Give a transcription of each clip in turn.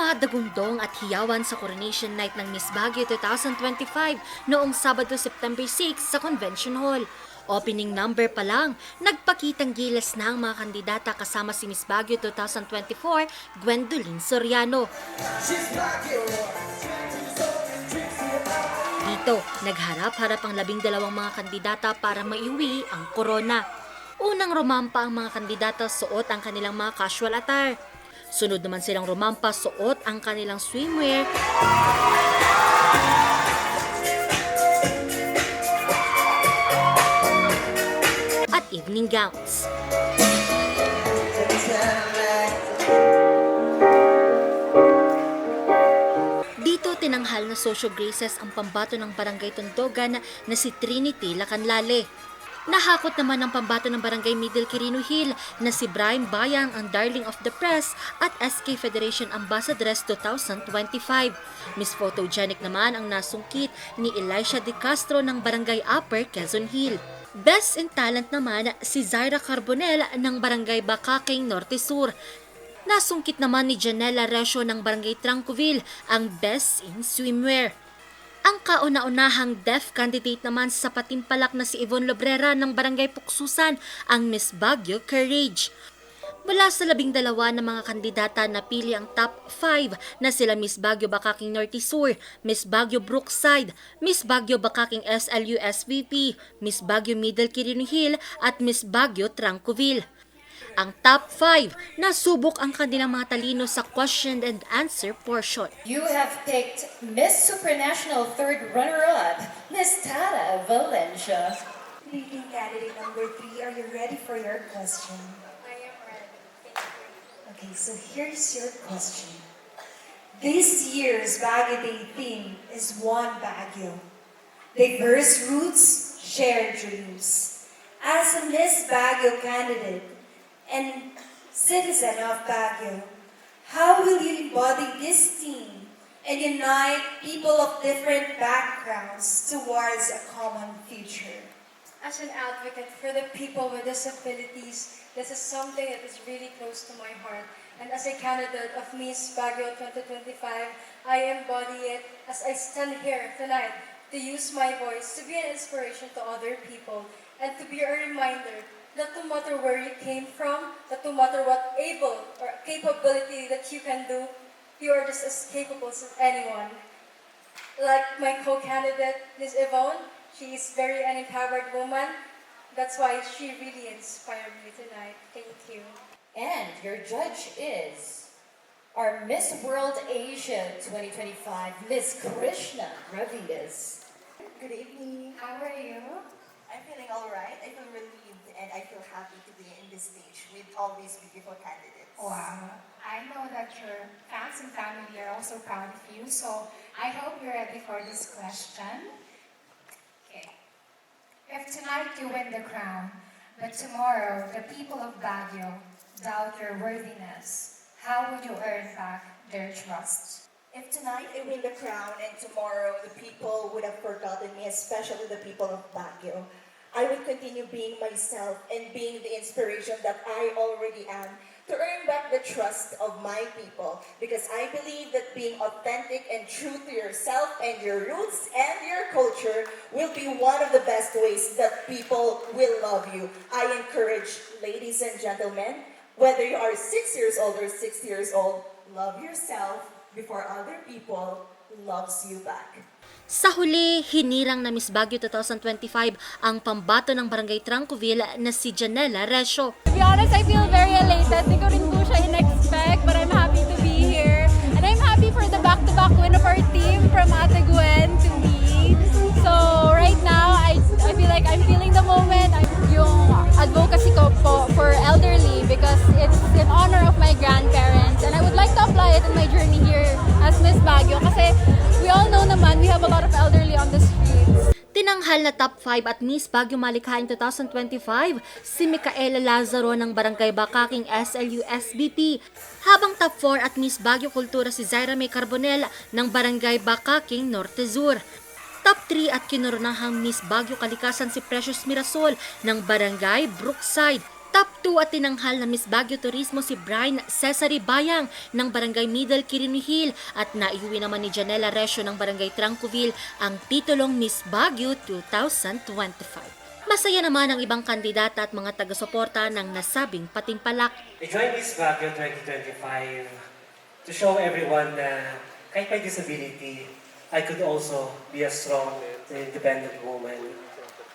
Dumadagundong at hiyawan sa coronation night ng Miss Baguio 2025 noong Sabado, September 6 sa Convention Hall. Opening number pa lang, nagpakitang gilas na ang mga kandidata kasama si Miss Baguio 2024, Gwendolyn Soriano. Dito, nagharap-harap ang labing dalawang mga kandidata para maiuwi ang corona. Unang rumampa ang mga kandidata suot ang kanilang mga casual attire. Sunod naman silang rumampa suot ang kanilang swimwear at evening gowns. Dito tinanghal na social graces ang pambato ng barangay Tondogan na si Trinity Lacanlale. Nahakot naman ang pambato ng barangay Middle Quirino Hill na si Brian Bayang ang Darling of the Press at SK Federation Ambassadress 2025. Miss Photogenic naman ang nasungkit ni Elisha De Castro ng barangay Upper Quezon Hill. Best in Talent naman si Zaira Carbonel ng barangay Bakaking Norte Sur. Nasungkit naman ni Janela Resio ng Barangay Trancoville ang Best in Swimwear. Ang kauna-unahang deaf candidate naman sa patimpalak na si Yvonne Lobrera ng Barangay Puksusan ang Miss Baguio Courage. Mula sa labing dalawa ng mga kandidata napili ang top 5 na sila Miss Baguio Bakaking Norte Sur, Miss Baguio Brookside, Miss Baguio Bakaking SLU SVP, Miss Baguio Middle Quirino Hill at Miss Baguio Trancoville. Ang top 5 nasubok ang kanilang mga talino sa question and answer portion. You have picked Miss Supranational third runner-up, Miss Tara Valencia. Leading candidate number three, are you ready for your question? I am ready. Okay, so here's your question. This year's Baguio Day theme is One Baguio. Diverse roots, shared dreams. As a Miss Baguio candidate and citizen of Baguio, how will you embody this theme and unite people of different backgrounds towards a common future? As an advocate for the people with disabilities, this is something that is really close to my heart. And as a candidate of Miss Baguio 2025, I embody it as I stand here tonight to use my voice to be an inspiration to other people and to be a reminder that no matter where you came from, that no matter what able or capability that you can do, you are just as capable as anyone. Like my co-candidate, Ms. Yvonne, she is very an empowered woman. That's why she really inspired me tonight. Thank you. And your judge is our Miss World Asia 2025, Miss Krishna Ravidas. Good evening. How are you? I'm feeling all right. I feel relieved and I feel happy to be in this stage with all these beautiful candidates. Wow. I know that your fans and family are also proud of you, so I hope you're ready for this question. Okay. If tonight you win the crown, but tomorrow the people of Baguio doubt your worthiness, how would you earn back their trust? If tonight I win the crown and tomorrow the people would have forgotten me, especially the people of Baguio, I would continue being myself and being the inspiration that I already am to earn back the trust of my people because I believe that being authentic and true to yourself and your roots and your culture will be one of the best ways that people will love you. I encourage ladies and gentlemen, whether you are six years old or 60 years old, love yourself before other people loves you back. Sa huli, hinirang na Miss Baguio 2025 ang pambato ng Barangay Trancoville na si Janela Resio. To be honest, I feel very elated. Di ko rin po siya in-expect, but I'm happy because it's in honor of my grandparents. And I would like to apply it in my journey here as Miss Baguio kasi we all know naman we have a lot of elderly on the streets. Tinanghal na top 5 at Miss Baguio Malikhain 2025 si Micaela Lazaro ng Barangay Bakaking SLU SBP. Habang top 4 at Miss Baguio Kultura si Zaira May Carbonel ng Barangay Bakaking Norte Sur. Top 3 at kinuronahang Miss Baguio Kalikasan si Precious Mirasol ng Barangay Brookside. Top 2 at tinanghal na Miss Baguio Turismo si Brian Cesare Bayang ng Barangay Middle Quirino Hill at naiuwi naman ni Janela Resio ng Barangay Trancoville ang titulong Miss Baguio 2025. Masaya naman ang ibang kandidata at mga taga-suporta ng nasabing patimpalak. I joined Miss Baguio 2025 to show everyone na kahit may disability, I could also be a strong independent woman.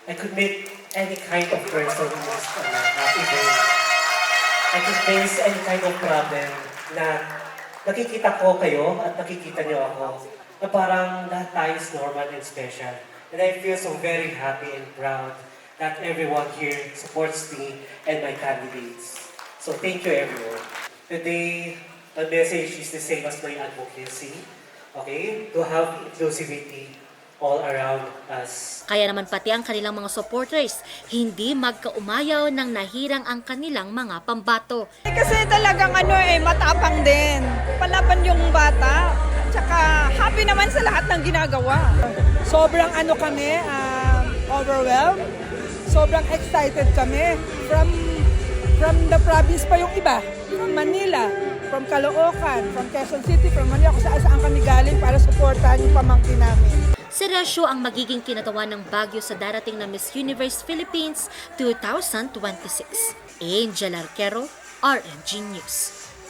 I could meet any kind of person is uh, happy day. I could face any kind of problem na nakikita ko kayo at nakikita niyo ako na parang lahat tayo is normal and special. And I feel so very happy and proud that everyone here supports me and my candidates. So thank you everyone. Today, my message is the same as my advocacy. Okay? To have inclusivity all around us. Kaya naman pati ang kanilang mga supporters hindi magkaumayaw nang nahirang ang kanilang mga pambato. Kasi talagang ano eh, matapang din. Palaban yung bata. Tsaka happy naman sa lahat ng ginagawa. Sobrang ano kami, um, overwhelmed. Sobrang excited kami. From from the province pa yung iba. From Manila, from Caloocan, from Quezon City, from Manila, kung saan saan kami galing para supportahan yung pamangkin namin. Serasyo ang magiging kinatawan ng Baguio sa darating na Miss Universe Philippines 2026. Angel Arquero, RNG News.